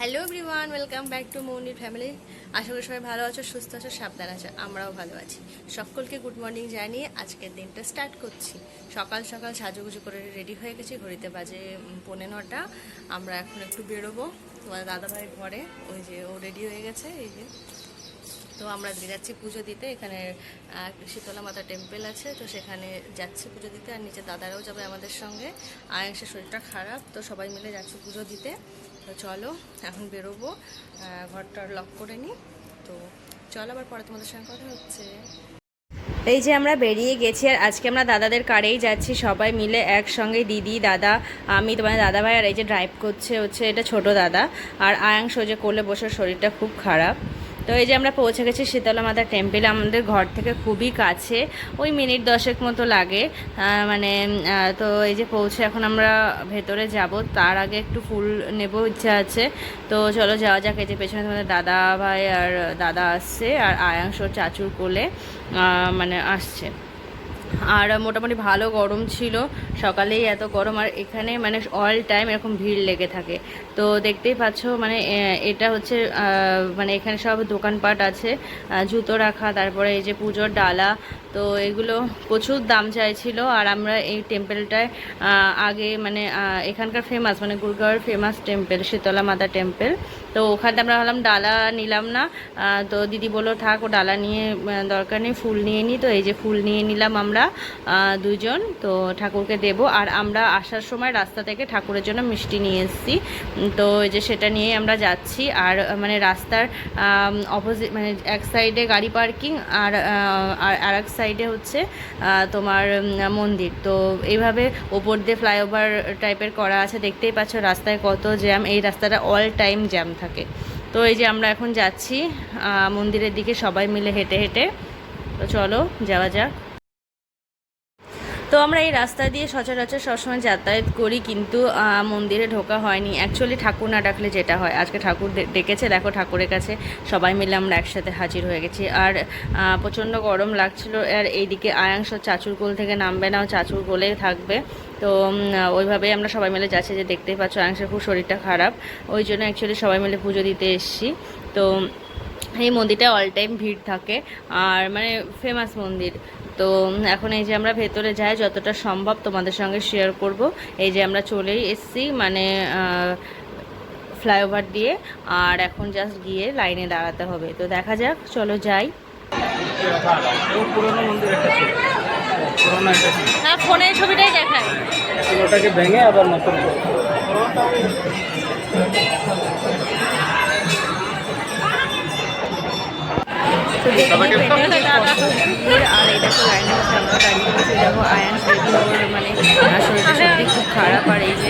Hello everyone welcome back to মৌনির family আশা করি সবাই ভালো আছো, সুস্থ আছো, সাবধান আছো, আমরাও ভালো আছি। সকলকে গুড মর্নিং জানিয়ে আজকের দিনটা স্টার্ট করছি। সকাল সকাল সাজুগুজু করে রেডি হয়ে গেছি, ঘড়িতে বাজে পৌনে নটা। আমরা এখন একটু বেরোবো। তোমার দাদাভাই ঘরে, ওই যে ও রেডি হয়ে গেছে, এই যে। তো আমরা যাচ্ছি পুজো দিতে, এখানে শীতলা মাতা টেম্পল আছে, তো সেখানে যাচ্ছি পুজো দিতে, আর নিচে দাদারাও যাবে আমাদের সঙ্গে। আয়াংশের শরীরটা খারাপ, তো সবাই মিলে যাচ্ছি পুজো দিতে। তো চলো, এখন বেরোবো। ঘরটা লক করে নিই তো চলো, আবার পরে তোমাদের সঙ্গে কথা হচ্ছে। এই যে আমরা বেরিয়ে গেছি, আর আজকে আমরা দাদাদের কারেই যাচ্ছি, সবাই মিলে একসঙ্গে, দিদি, দাদা, আমি তোমার দাদা ভাই আর এই যে ড্রাইভ করছে হচ্ছে এটা ছোট দাদা। আর আয়াংশ যে কোলে বসে, শরীরটা খুব খারাপ। তো এই যে আমরা পৌঁছে গেছি শীতলা মাতা টেম্পেল, আমাদের ঘর থেকে খুবই কাছে, ওই মিনিট দশেক মতো লাগে। মানে তো এই যে পৌঁছে এখন আমরা ভেতরে যাব, তার আগে একটু ফুল নেব ইচ্ছা আছে। তো চলো যাওয়া যাক, এই যে পেছনে তোমাদের দাদা ভাই আর দাদা আসছে, আর আয়াংশ চাচুর কোলে মানে আসছে। আর মোটামুটি ভালো গরম ছিল। সকালেই এত গরম আর এখানে মানে অল টাইম এরকম ভিড় লেগে থাকে। তো দেখতেই পাচ্ছ মানে এটা হচ্ছে মানে এখানে সব দোকানপাট আছে জুতো রাখা, তারপরে এই যে পুজোর ডালা। তো এগুলো প্রচুর দাম চাইছিল আর আমরা এই টেম্পেলটায় আগে মানে এখানকার ফেমাস মানে গুরগাঁওয়ের ফেমাস টেম্পেল শীতলা মাতা টেম্পেল তো ওখানে আমরা ভাবলাম ডালা নিলাম না। তো দিদি বলল, থাক, ও ডালা নিয়ে দরকার নেই, ফুল নিয়ে নিই তো এই যে ফুল নিয়ে নিলাম আমরা। আহ, দুজন। তো ঠাকুরকে দেব। আর আমরা আসার সময় রাস্তা থেকে ঠাকুরের জন্য মিষ্টি নিয়ে এসেছি। তো এই যে সেটা নিয়ে আমরা যাচ্ছি। আর মানে রাস্তার অপোজিট মানে এক সাইডে গাড়ি পার্কিং আর আর এক সাইডে হচ্ছে তোমার মন্দির। তো এইভাবে ওপর দিয়ে ফ্লাইওভার টাইপের করা আছে। দেখতেই পাচ্ছ রাস্তায় কত জ্যাম এই রাস্তাটা অল টাইম জ্যাম থাকে। তো এই যে আমরা এখন যাচ্ছি মন্দিরের দিকে সবাই মিলে হেঁটে হেঁটে। তো চলো যাওয়া যাক। তো আমরা এই রাস্তা দিয়ে সচরাচর সবসময় যাতায়াত করি, কিন্তু মন্দিরে ঢোকা হয়নি। অ্যাকচুয়ালি ঠাকুর না ডাকলে যেটা হয়। আজকে ঠাকুর ডেকেছে, দেখো ঠাকুরের কাছে। সবাই মিলে আমরা একসাথে হাজির হয়ে গেছি। আর প্রচণ্ড গরম লাগছিল। আর এইদিকে আয়াংশ চাচুর কোল থেকে নামবে না চাচুর কোলেই থাকবে। তো ওইভাবেই আমরা সবাই মিলে যাচ্ছি যে দেখতেই পাচ্ছ আয়াংশের খুব শরীরটা খারাপ। ওই জন্য অ্যাকচুয়ালি সবাই মিলে পুজো দিতে এসেছি। তো, এই মন্দিরটা অল টাইম ভিড় থাকে। আর মানে ফেমাস মন্দির। তো এখন এই যে আমরা ভেতরে যাই যতটা সম্ভব তোমাদের সঙ্গে শেয়ার করব। এই যে আমরা চলেই এসছি মানে ফ্লাইওভার দিয়ে আর এখন জাস্ট গিয়ে লাইনে দাঁড়াতে হবে। তো দেখা যাক চলো যাই। ও মন্দির একটা ছিল। পুরোনো একটা ছিল। হ্যাঁ ছবিটাই দেখায় ওটাকে ভেঙে আবার নতুন তো কত আর এই দেখো লাইনের মধ্যে আমরা দাঁড়িয়ে দেখো আয়ান বেবি মানে শরীরটা সত্যি খুব খারাপ আর এই যে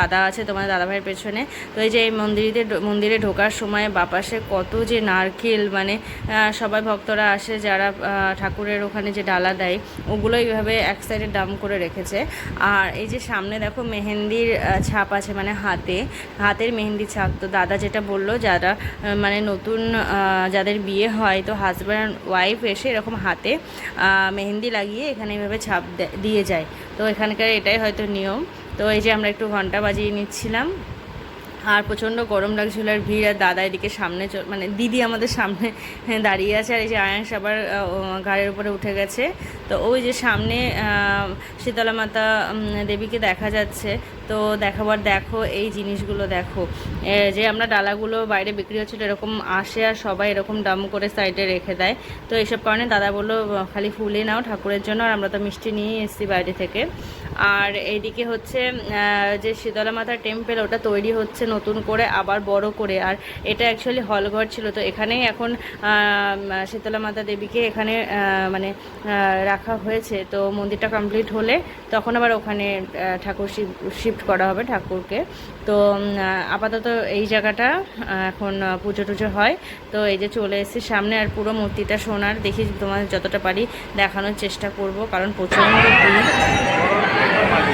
দাদা আছে তোমার দাদা ভাইয়ের পেছনে। তো এই যে এই মন্দিরে মন্দিরে ঢোকার সময় বাপাশে কত যে নারকেল মানে সবাই ভক্তরা আসে যারা ঠাকুরের ওখানে যে ডালা দেয় ওগুলো এইভাবে এক সাইডে ডাম করে রেখেছে। আর এই যে সামনে দেখো মেহেন্দির ছাপ আছে মানে হাতে, হাতের মেহেন্দি ছাপ। তো দাদা যেটা বলল, যারা মানে নতুন যাদের বিয়ে হয়, তো হাজব্যান্ড ওয়াইফ এসে এরকম হাতে মেহেন্দি লাগিয়ে এখানে এইভাবে ছাপ দিয়ে যায়। তো এখানকার এটাই হয়তো নিয়ম। তো এই যে আমরা একটু ঘণ্টা বাজিয়ে নিচ্ছিলাম। আর প্রচণ্ড গরম লাগছিল আর ভিড়, আর দাদা এদিকে সামনে মানে দিদি আমাদের সামনে দাঁড়িয়ে আছে, আর এই যে আয়াংশ আবার গাড়ির উপরে উঠে গেছে। তো ওই যে সামনে শীতলা মাতা দেবীকে দেখা যাচ্ছে। তো দেখাবার দেখো এই জিনিসগুলো দেখো। যে আমরা ডালাগুলো বাইরে বিক্রি হচ্ছিল এরকম আসে, আর সবাই এরকম দাম করে সাইডে রেখে দেয়। তো এইসব কারণে দাদা বলল খালি ফুলে নাও ঠাকুরের জন্য, আর আমরা তো মিষ্টি নিয়ে এসেছি বাইরে থেকে। আর এইদিকে হচ্ছে যে শীতলা মাতার টেম্পেল ওটা তৈরি হচ্ছে নতুন করে, আবার বড় করে। আর এটা অ্যাকচুয়ালি হলঘর ছিল, তো এখানেই এখন শীতলা মাতা দেবীকে এখানে মানে রাখা হয়েছে। তো মন্দিরটা কমপ্লিট হলে তখন আবার ওখানে ঠাকুর শিফট করা হবে ঠাকুরকে। তো আপাতত এই জায়গাটা এখন পুজো টুজো হয়। তো এই যে চলে এসেছি সামনে, আর পুরো মূর্তিটা সোনার। দেখি তোমাদের যতটা পারি দেখানোর চেষ্টা করব, কারণ প্রচণ্ড ভিড়।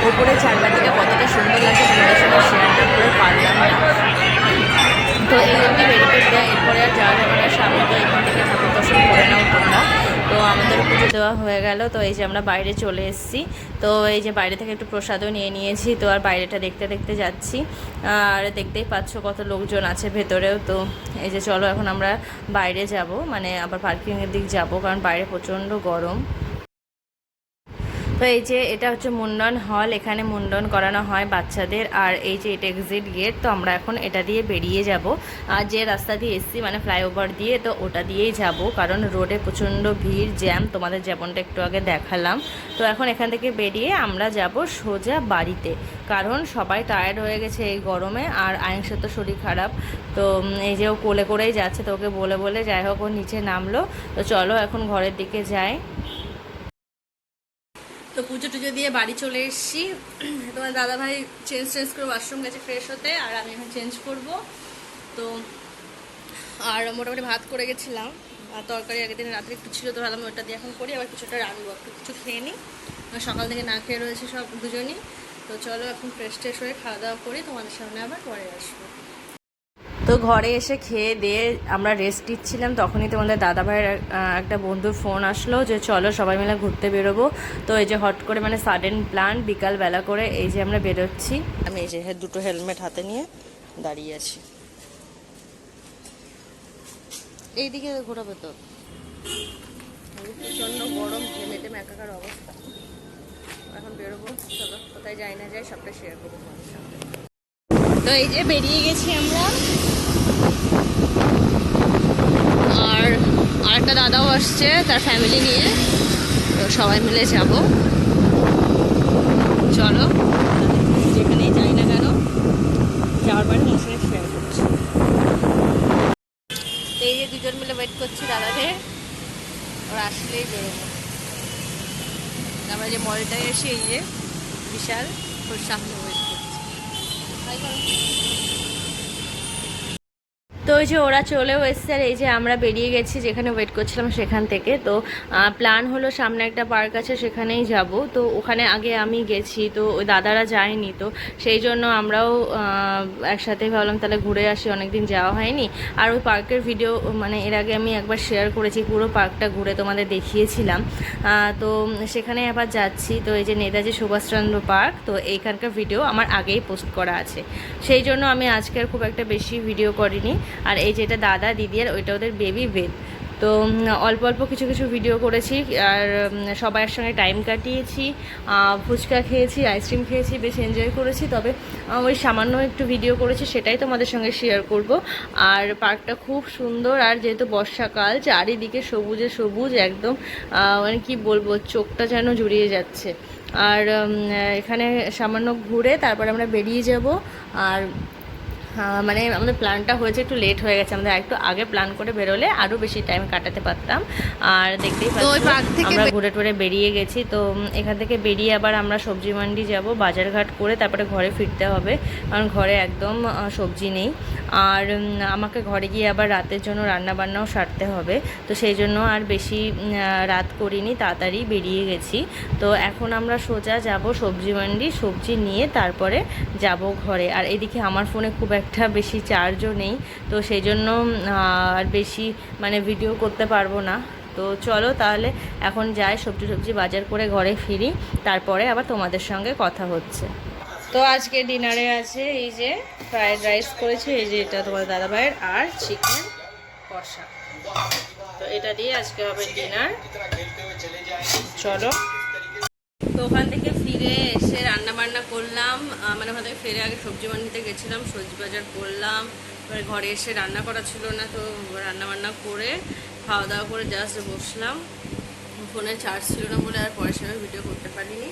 ওপরে চারপাতিটা কতটা সুন্দর লাগছে তোমাদের সঙ্গে শেয়ারটা করে পারলাম না। তো এই অবধি দেয় এরপরে আর যাওয়া যাবে না, সামনে তো এখান থেকে ঠাকুর দর্শন করে নাও তোমরা। তো আমাদের পুজো দেওয়া হয়ে গেল, তো এই যে আমরা বাইরে চলে এসেছি। তো এই যে বাইরে থেকে একটু প্রসাদও নিয়ে নিয়েছি, তো আর বাইরেটা দেখতে দেখতে যাচ্ছি। আর দেখতেই পাচ্ছ কত লোকজন আছে ভেতরেও, তো এই যে চলো এখন আমরা বাইরে যাব মানে আবার পার্কিংয়ের দিক যাব, কারণ বাইরে প্রচণ্ড গরম। তো এই যে এটা হচ্ছে মুন্ডন হল, এখানে মুন্ডন করানো হয় বাচ্চাদের। আর এই যে এটা এক্সিট গেট তো আমরা এখন এটা দিয়ে বেরিয়ে যাব। আর যে রাস্তা দিয়ে এসছি মানে ফ্লাইওভার দিয়ে, তো ওটা দিয়েই যাব। কারণ রোডে প্রচণ্ড ভিড় জ্যাম তোমাদের যেমনটা একটু আগে দেখালাম। তো এখন এখান থেকে বেরিয়ে আমরা যাব সোজা বাড়িতে। কারণ সবাই টায়ার্ড হয়ে গেছে এই গরমে, আর আয়ংসের তো শরীর খারাপ। তো এই যে ও কোলে করেই যাচ্ছে, তো ওকে বলে বলে যাই হোক, ও নিচে নামলো। তো চলো এখন ঘরের দিকে যাই। পুজো টুজো দিয়ে বাড়ি চলে এসেছি। তোমার দাদা ভাই চেঞ্জ চেঞ্জ করে ওয়াশরুম গেছে ফ্রেশ হতে, আর আমি এখন চেঞ্জ করব। তো, আর মোটামুটি ভাত করে গেছিলাম। আর তরকারি আগের দিন রাত্রে একটু ছিল, তো ভাবলাম ওটা দিয়ে এখন করি, আবার কিছুটা রাখব একটু কিছু খেয়ে নিই। সকাল থেকে না খেয়ে রয়েছে সব দুজনই। তো চলো এখন ফ্রেশ ট্রেশ হয়ে খাওয়া দাওয়া করি, তোমাদের সামনে আবার পরে আসব। তো ঘরে এসে খেয়ে দিয়ে আমরা রেস্ট দিচ্ছিলাম তখনই তোমাদের দাদা ভাইয়ের একটা বন্ধুর ফোন আসলো যে, চলো সবাই মিলে ঘুরতে বেরোবো। তো এই যে হট করে মানে সাডেন প্ল্যান বিকাল বেলা করে এই যে আমরা বেরোচ্ছি। আমি এই যে দুটো হেলমেট হাতে নিয়ে দাঁড়িয়ে আছি। এইদিকে ঘোরাবে তো। প্রচণ্ড গরম ঘেমে টেমে একাকার অবস্থা। এখন বেরোবো, চলো। কোথায় যাই না যাই, সবটা শেয়ার করব তো এই যে বেরিয়ে গেছি আমরা আর আরেকটা দাদাও আসছে, তার ফ্যামিলি নিয়ে। তো সবাই মিলে যাব। চলো। যেখানেই যাই না কেন, যাওয়ার পরে তোমার শেয়ার করছি। এই যে দুজন মিলে ওয়েট করছি দাদাদের, ওরা আসলেই বেরোবো আমরা যে মলটায় এসে এই যে বিশাল ওর সামনে ওয়েট করছি। তো ওই যে ওরা চলেও এসছে আর এই যে আমরা বেরিয়ে গেছি যেখানে ওয়েট করছিলাম সেখান থেকে। তো প্ল্যান হলো সামনে একটা পার্ক আছে সেখানেই যাব। তো ওখানে আগে আমি গেছি তো ওই দাদারা যায়নি। তো সেই জন্য আমরাও আহ, একসাথেই ভাবলাম তাহলে ঘুরে আসি অনেকদিন যাওয়া হয়নি। আর ওই পার্কের ভিডিও মানে এর আগে আমি একবার শেয়ার করেছি পুরো পার্কটা ঘুরে তোমাদের দেখিয়েছিলাম। তো সেখানে আবার যাচ্ছি। তো এই যে নেতাজি সুভাষচন্দ্র পার্ক তো এইখানকার ভিডিও আমার আগেই পোস্ট করা আছে। সেই জন্য আমি আজকে খুব একটা বেশি ভিডিও করিনি। আর এই যেটা দাদা, দিদি আর ওইটা ওদের বেবি বেদ তো অল্প অল্প কিছু কিছু ভিডিও করেছি, আর সবার সঙ্গে টাইম কাটিয়েছি ফুচকা খেয়েছি আইসক্রিম খেয়েছি, বেশ এনজয় করেছি। তবে ওই সামান্য একটু ভিডিও করেছি, সেটাই তোমাদের সঙ্গে শেয়ার করব। আর পার্কটা খুব সুন্দর, আর যেহেতু বর্ষাকাল, চারিদিকে সবুজে সবুজ একদম মানে কি বলব, চোখটা যেন জুড়িয়ে যাচ্ছে। আর এখানে সামান্য ঘুরে তারপর আমরা বেরিয়ে যাব, আর মানে আমাদের প্ল্যানটা হয়েছে একটু লেট হয়ে গেছে। আমাদের একটু আগে প্ল্যান করে বেরোলে আরও বেশি টাইম কাটাতে পারতাম। আর দেখতেই পাচ্ছ আমরা ঘুরে টুরে বেরিয়ে গেছি। তো এখান থেকে বেরিয়ে আবার আমরা সবজি মান্ডি যাব বাজারঘাট করে তারপরে ঘরে ফিরতে হবে। কারণ ঘরে একদম সবজি নেই। আর আমাকে ঘরে গিয়ে আবার রাতের জন্য রান্না বান্নাও সারতে হবে। তো সেই জন্য আর বেশি রাত করিনি, তাড়াতাড়ি বেরিয়ে গেছি। তো এখন আমরা সোজা যাব সবজি মান্ডি, সবজি নিয়ে তারপরে যাব ঘরে। আর এদিকে আমার ফোনে খুব একটা বেশি চার্জও নেই। তো সেই জন্য আর বেশি মানে ভিডিও করতে পারব না। তো চলো তাহলে এখন যাই সবজি সবজি বাজার করে ঘরে ফিরি। তারপরে আবার তোমাদের সঙ্গে কথা হচ্ছে। তো আজকে ডিনারে আছে এই যে ফ্রায়েড রাইস করেছে, এই যে এটা তোমার দাদা ভাইয়ের আর চিকেন কষা। তো এটা দিয়ে আজকে হবে ডিনার। চলো। তো ওখান থেকে ফিরে এসে রান্না বান্না করলাম মানে ওখান থেকে ফিরে আগে সবজি মান্ডিতে গেছিলাম, সবজি বাজার করলাম। এবার ঘরে এসে রান্না করা ছিল না, তো রান্না বান্না করে খাওয়া দাওয়া করে জাস্ট বসলাম। ফোনে চার্জ ছিল না বলে আর সময় ভিডিও করতে পারিনি।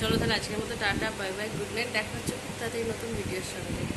চলো তাহলে আজকের মতো tata, bye bye, good night, দেখা হচ্ছে তাদের নতুন ভিডিওর সঙ্গে।